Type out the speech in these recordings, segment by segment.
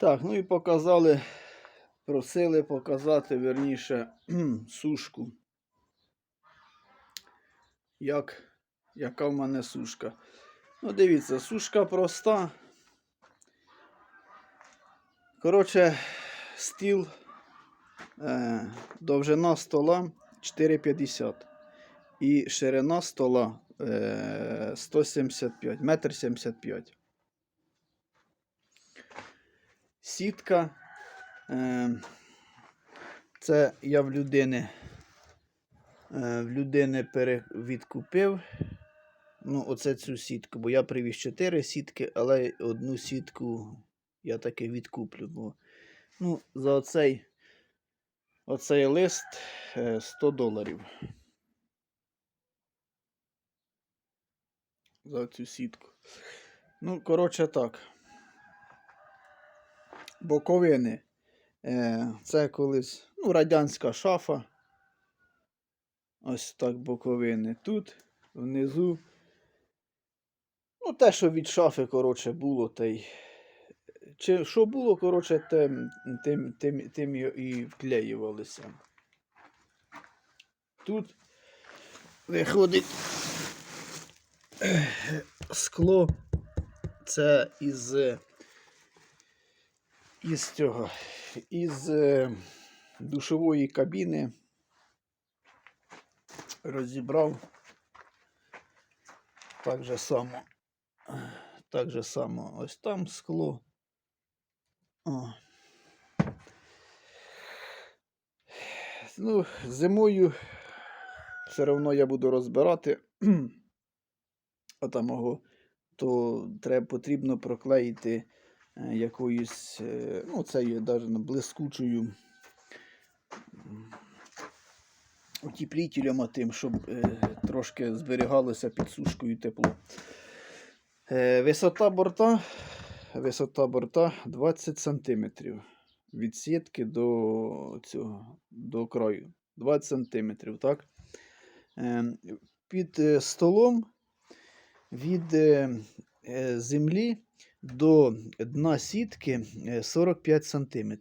Так, ну і показали, просили показати, верніше, сушку. Як, яка в мене сушка. Ну, дивіться, сушка проста. Коротше, стіл, е, довжина стола 4,50 і ширина стола е, 175, метр 75. Сітка. Е, це я в людини, е, в людини відкупив. Ну, оце цю сітку, бо я привіз 4 сітки, але одну сітку я таки відкуплю. Бо, ну, за оцей, оцей лист е, 100 доларів. За цю сітку. Ну, коротше так. Боковини. Е, це колись ну, радянська шафа. Ось так боковини. Тут, внизу. Ну, те, що від шафи, коротше, було, та й. Чи що було, коротше, тим, тим, тим, тим і вклеювалися. Тут виходить скло. Це із із цього, із е, душової кабіни розібрав так же само. Так же само ось там скло. О. Ну, зимою все одно я буду розбирати отамого, то треба потрібно проклеїти якоюсь, е, ну, цією навіть блискучою утеплітелем тим, щоб е, трошки зберігалося під сушкою тепло. Е, Висота борта, висота борта 20 см. Від сітки до цього, до краю. 20 см, так? Під столом від землі до дна сітки е, 45 см.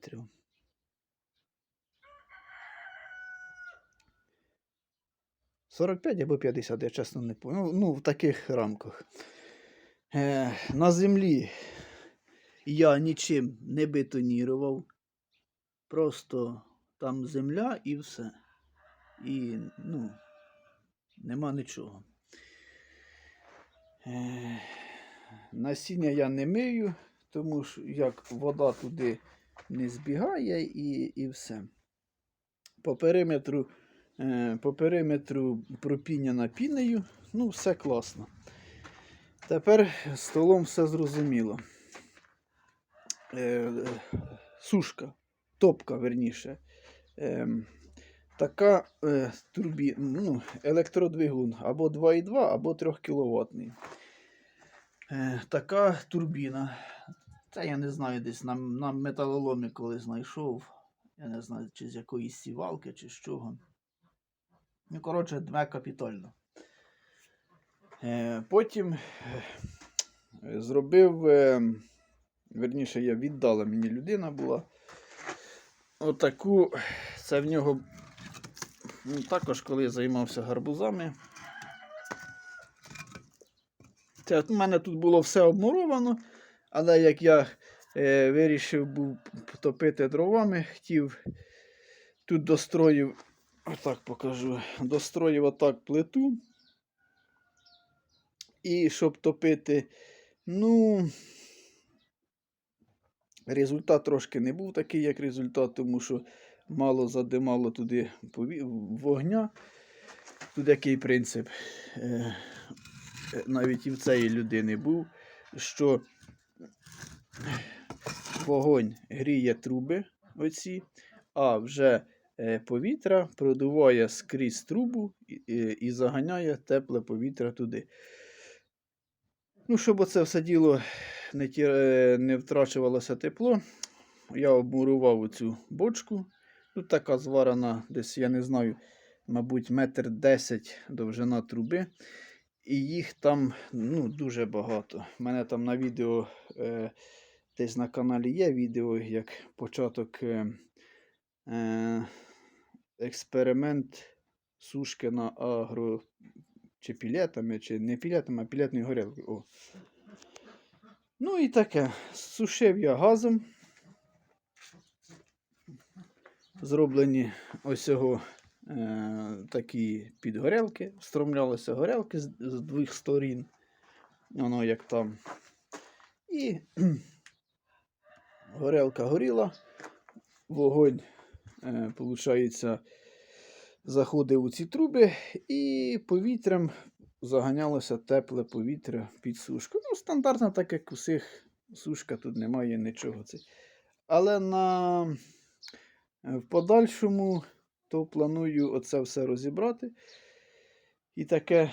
Сорок п'ять або 50, я чесно не пам'ятаю. Ну, ну, в таких рамках. Е, на землі я нічим не бетонірував. Просто там земля і все. І, ну, нема нічого. Е, насіння я не мию, тому що як вода туди не збігає і, і все. По периметру, е, по периметру пропіняна пінею, ну, все класно. Тепер столом все зрозуміло. Е, сушка, топка, верніше. Е, така е, турбі, ну, електродвигун або 2,2, або 3 кВт. Е, така турбіна. Це я не знаю, десь на, на металоломі коли знайшов. Я не знаю, чи з якоїсь сівалки, чи з чого. Ну, коротше, две капітально. Е, потім е, зробив, е, верніше, я віддала мені людина була. Отаку, це в нього ну, також, коли я займався гарбузами. Це у мене тут було все обмуровано, але як я е, вирішив був топити дровами, хотів тут достроїв, отак покажу, достроїв отак плиту. І щоб топити, ну, результат трошки не був такий, як результат, тому що мало задимало туди вогня. Тут який принцип, е, навіть і в цієї людини був, що вогонь гріє труби оці, а вже е, повітря продуває скрізь трубу і, заганяє тепле повітря туди. Ну, щоб оце все діло не, ті, е, не втрачувалося тепло, я обмурував цю бочку. Тут така зварена, десь, я не знаю, мабуть, метр десять довжина труби. І їх там ну, дуже багато. У мене там на відео е, Десь на каналі є відео, як початок е, е, експеримент сушки на агро чи пілетами, чи не пілетами, а пілетною горілкою. Ну і таке. Сушив я газом. Зроблені ось цього е, такі підгорелки. Встромлялися горелки з, з двох сторін. Воно як там. І горелка горіла, вогонь, е, получається, заходив у ці труби, і повітрям заганялося тепле повітря під сушку. Ну, стандартно, так як у всіх сушка, тут немає нічого. Але на е, в подальшому то планую оце все розібрати. І таке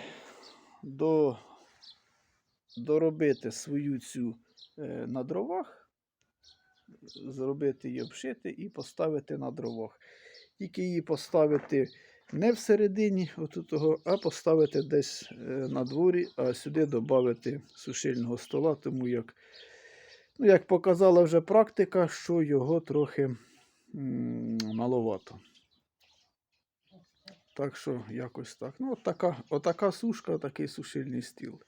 до, доробити свою цю е, на дровах, зробити її обшити і поставити на дровах. Тільки її поставити не всередині, отут того, а поставити десь е, на дворі, а сюди додати сушильного стола, тому як, ну, як показала вже практика, що його трохи м, маловато. Так що якось так. Ну, от така, отака сушка, такий сушильний стіл.